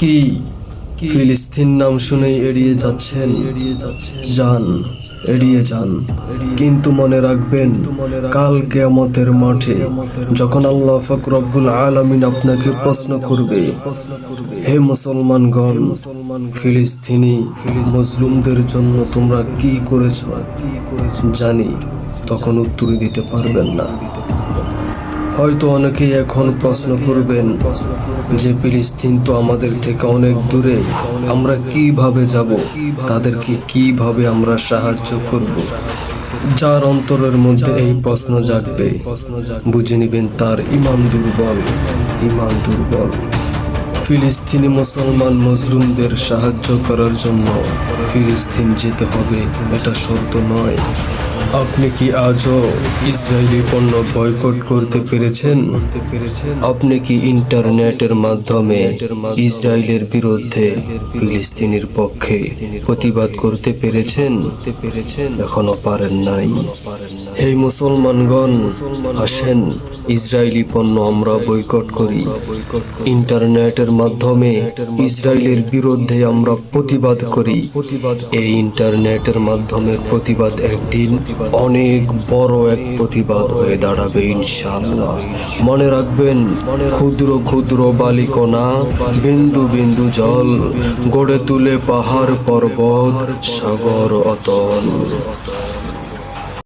কি ফিলিস্তিন নাম শুনেই এড়িয়ে যাচ্ছেন? এড়িয়ে যাচ্ছেন। যান এড়িয়ে যান কিন্তু মনে রাখবেন কাল কেয়ামতের মাঠে যখন আল্লাহ ফকরবুল আলমিন আপনাকে প্রশ্ন করবে হে মুসলমান মুসলমানগণ ফিলিস্তিনি মুসলিমদের জন্য তোমরা কি করেছ? কি করেছ? জানি তখন উত্তর দিতে পারবেন না। হয়তো অনেকেই এখন প্রশ্ন করবেন যে ফিলিস্তিন তো আমাদের থেকে অনেক দূরে, আমরা কীভাবে যাব? তাদেরকে কীভাবে আমরা সাহায্য করব? যার অন্তরের মধ্যে এই প্রশ্ন জাগবে। বুঝে নেবেন তার ইমান দুর্বল ইমান দুর্বল। ফিলিস্তিনি মুসলমান মজলুমদের সাহায্য করার জন্য ফিলিস্তিন যেতে হবে, এটা শর্ত নয়। আপনি কি আজও ইসরায়েলি পণ্য বয়কট করতে পেরেছেন? আপনি কি ইন্টারনেটের মাধ্যমে ইসরায়েলের বিরুদ্ধে ফিলিস্তিনের পক্ষে প্রতিবাদ করতে পেরেছেন পেরেছেন? এখনও পারেন নাই। এই মুসলমানগণ, আসেন ইসরায়েলি পণ্য আমরা বয়কট করি। ইন্টারনেটের মাধ্যমে ইসরায়েলের বিরুদ্ধে আমরা প্রতিবাদ করি। এই ইন্টারনেটের মাধ্যমে প্রতিবাদ একদিন অনেক বড় এক প্রতিবাদ হয়ে দাঁড়াবে ইনশাআল্লাহ। মনে রাখবেন, ক্ষুদ্র ক্ষুদ্র বালিকণা, বিন্দু বিন্দু জল, গড়ে তুলে পাহাড় পর্বত, সাগর, অতল।